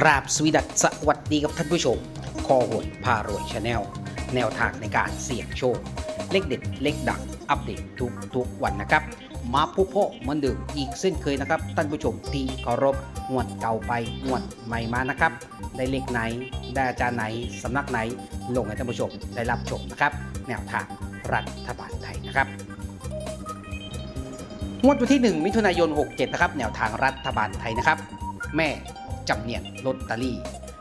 กราบสวีดัสสวัสดีกับท่านผู้ชม คอหวยพารวยชาแนล แนวทางในการเสี่ยงโชค เลขเด็ด เลขดัง อัปเดตทุกทุกวันนะครับ มาผู้พ่อมือนเดิมอีกเส้นเคยนะครับ ท่านผู้ชมที่เคารพงวดเก่าไปงวดใหม่มานะครับ ได้เลขไหน ได้อาจารย์ไหน สำนักไหน ลงให้ท่านผู้ชมได้รับชมนะครับ แนวทางรัฐบาลไทยนะครับงวดวันที่ 1 มิถุนายน 67 นะครับ แนวทางรัฐบาลไทยนะครับ แม่ จำเนียนลอตเตอรี่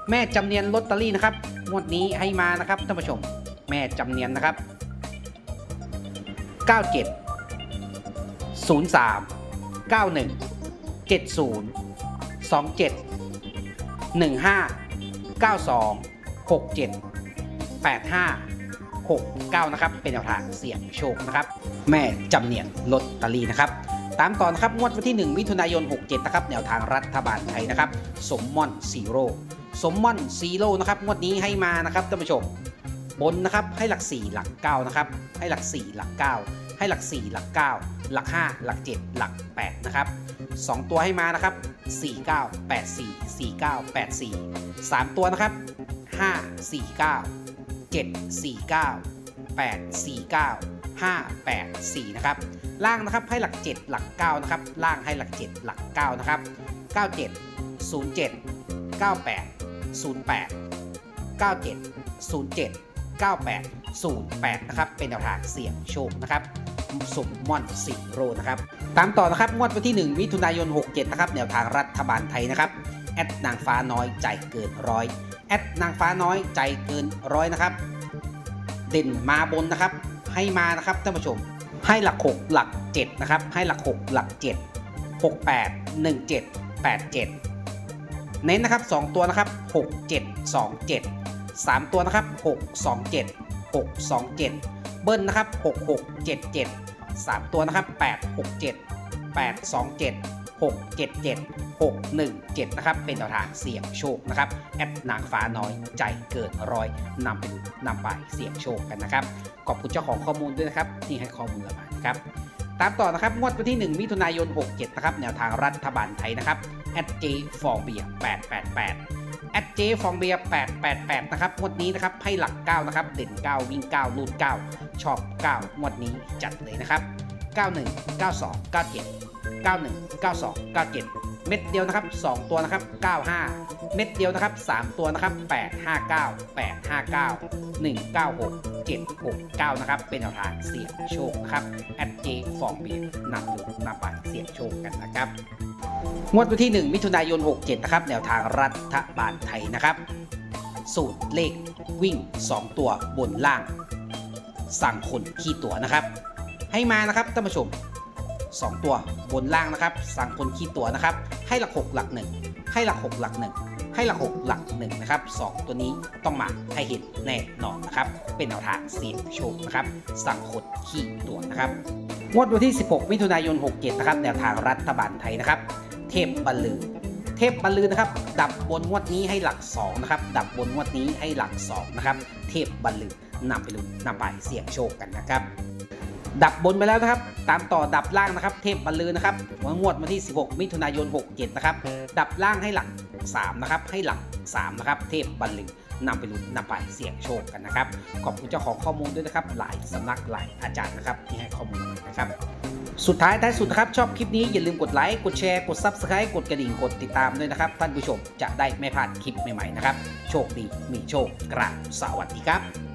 แม่จำเนียนลอตเตอรี่นะครับงวดนี้ให้มานะครับท่านผู้ชม แม่จำเนียนนะครับ 97 03 91 70 27 15 92 67 85 69 นะครับ เป็นแนวทางเสี่ยงโชคนะครับ แม่จำเนียนลอตเตอรี่นะครับ ตามต่อนะครับงวดวันที่ 1 มิถุนายน 67 นะครับ แนวทางรัฐบาลไทยนะครับ สมมอนซีโร่สมมอนซีโร่นะครับงวดนี้ให้มานะครับท่านผู้ชมบนนะครับให้หลัก 4 หลัก9นะครับให้หลัก 4 หลัก 9 ให้หลัก 4 หลัก 9 หลัก 5 หลัก 7 หลัก 8 นะครับ2ตัวให้มานะครับ 49 84 49 84 3 ตัวนะครับ 5 49 7 49 8 49 5 8 4 นะครับ ล่างนะครับให้หลัก 7 หลัก 9 นะครับ ล่างให้หลัก 7 หลัก 9 นะครับ 97 07 98 08 97 07 98 08 นะครับ เป็นแนวทางเสี่ยงโชคนะครับสมม่อนสีโรนะครับ ตามต่อนะครับงวดวันที่ 1 มิถุนายน 67 นะครับ แนวทางรัฐบาลไทยนะครับ แอดนางฟ้าน้อยใจเกินร้อย แอดนางฟ้าน้อยใจเกินร้อยนะครับ เด่นมาบนนะครับ ให้มานะครับท่านผู้ชม ให้หลัก 6 หลัก 7 นะครับ ให้หลัก 6 หลัก 7 6 8 1 7 8 7 เน้นนะครับ 2 ตัวนะครับ 6 7 2 7 3 ตัวนะครับ 6 2 7 6 2 7 เบิ้ลนะครับ 6 6 7 7 3 ตัวนะครับ 867 827 6 7 7 6 1 7 นะครับ เป็นแนวทางเสี่ยงโชคนะครับ แอดนางฟ้าน้อยใจเกินร้อยนำไปนำไปเสี่ยงโชคกันนะครับ ขอบคุณเจ้าของข้อมูลด้วยนะครับ ที่ให้ข้อมูลมาครับตามต่อนะครับงวดวันที่ 1 มิถุนายน 67 นะครับ แนวทางรัฐบาลไทยนะครับแอดเจฟองเบีย888แอดเจฟองเบีย888 นะครับงวดนี้นะครับให้หลัก 9 นะครับ เด่น 9 วิ่ง 9 ลูด 9 ชอบ 9 งวดนี้จัดเลยนะครับ 91 92 97 91 92 97 เม็ดเดียวนะครับ 2 ตัวนะครับ 95 เม็ดเดียวนะครับ 3 ตัวนะครับ 859 859 196 769 นะครับ เป็นแนวทางเสี่ยงโชคนะครับแอดเจฟองเบียนำดูนำไปเสี่ยงโชคกันนะครับงวดวันที่ 1 มิถุนายน 67 นะครับ แนวทางรัฐบาลไทยนะครับ สูตรเลขวิ่ง 2 ตัวบนล่าง สั่งคนขี้ตัวนะครับ ให้มานะครับท่านผู้ชม 2 ตัวบนล่างนะครับ สั่งคนขี้ตัวนะครับ ให้หลัก 6 หลัก 1 ให้หลัก 6 หลัก 1 ให้หลัก 6 หลัก1นะครับ2ตัวนี้ต้องมาให้เห็นแน่นอนนะครับ เป็นแนวทางเสี่ยงโชคนะครับ สั่งคนขี้ตัวนะครับงวดวันที่ 16 มิถุนายน 67 นะครับ แนวทางรัฐบาลไทยนะครับ เทพบรรลือ เทพบรรลือนะครับ ดับบนงวดนี้ให้หลัก 2 นะครับ ดับบนงวดนี้ให้หลัก 2 นะครับ เทพบรรลือนำไปลุ้นนำไปเสี่ยงโชคกันนะครับ ดับบนไปแล้วนะครับ ตามต่อดับล่างนะครับ เทพบรรลือนะครับหัวงวดวันที่ 16 มิถุนายน 67 นะครับ ดับล่างให้หลัก 3 นะครับ ให้หลัก 3 นะครับ เทพบรรลือนำไปลุ้นนำไปเสี่ยงโชคกันนะครับ ขอบคุณเจ้าของข้อมูลด้วยนะครับ หลายสำนักหลายอาจารย์นะครับ ที่ให้ข้อมูลนะครับ สุดท้ายท้ายสุดนะครับ ชอบคลิปนี้อย่าลืมกดไลค์กดแชร์กด Subscribe กดกระดิ่งกดติดตามด้วยนะครับ ท่านผู้ชมจะได้ไม่พลาดคลิปใหม่ๆนะครับ โชคดีมีโชคกราบสวัสดีครับ